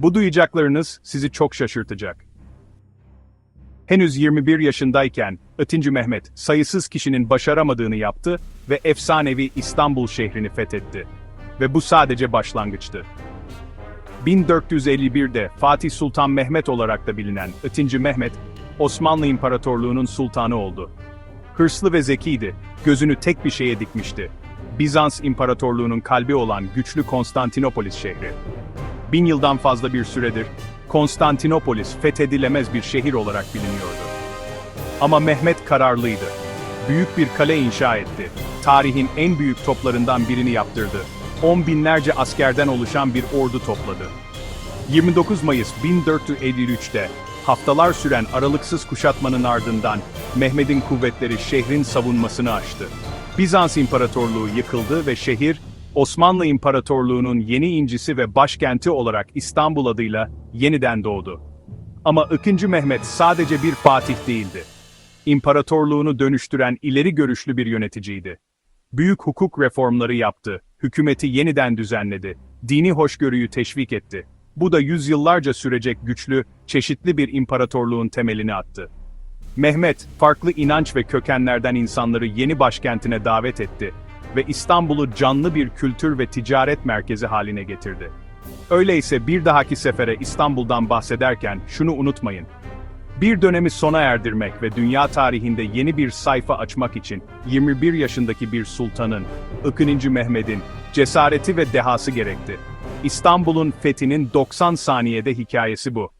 Bu duyacaklarınız sizi çok şaşırtacak. Henüz 21 yaşındayken Itinci Mehmet sayısız kişinin başaramadığını yaptı ve efsanevi İstanbul şehrini fethetti. Ve bu sadece başlangıçtı. 1451'de Fatih Sultan Mehmet olarak da bilinen Itinci Mehmet, Osmanlı İmparatorluğu'nun sultanı oldu. Hırslı ve zekiydi, gözünü tek bir şeye dikmişti. Bizans İmparatorluğu'nun kalbi olan güçlü Konstantinopolis şehri. Bin yıldan fazla bir süredir, Konstantinopolis fethedilemez bir şehir olarak biliniyordu. Ama Mehmet kararlıydı. Büyük bir kale inşa etti. Tarihin en büyük toplarından birini yaptırdı. On binlerce askerden oluşan bir ordu topladı. 29 Mayıs 1453'te haftalar süren aralıksız kuşatmanın ardından Mehmet'in kuvvetleri şehrin savunmasını açtı. Bizans İmparatorluğu yıkıldı ve şehir Osmanlı İmparatorluğu'nun yeni incisi ve başkenti olarak İstanbul adıyla yeniden doğdu. Ama 2. Mehmet sadece bir fatih değildi. İmparatorluğunu dönüştüren ileri görüşlü bir yöneticiydi. Büyük hukuk reformları yaptı, hükümeti yeniden düzenledi, dini hoşgörüyü teşvik etti. Bu da yüzyıllarca sürecek güçlü, çeşitli bir imparatorluğun temelini attı. Mehmet, farklı inanç ve kökenlerden insanları yeni başkentine davet etti ve İstanbul'u canlı bir kültür ve ticaret merkezi haline getirdi. Öyleyse bir dahaki sefere İstanbul'dan bahsederken şunu unutmayın. Bir dönemi sona erdirmek ve dünya tarihinde yeni bir sayfa açmak için 21 yaşındaki bir sultanın, 2. Mehmet'in cesareti ve dehası gerekti. İstanbul'un fethinin 90 saniyede hikayesi bu.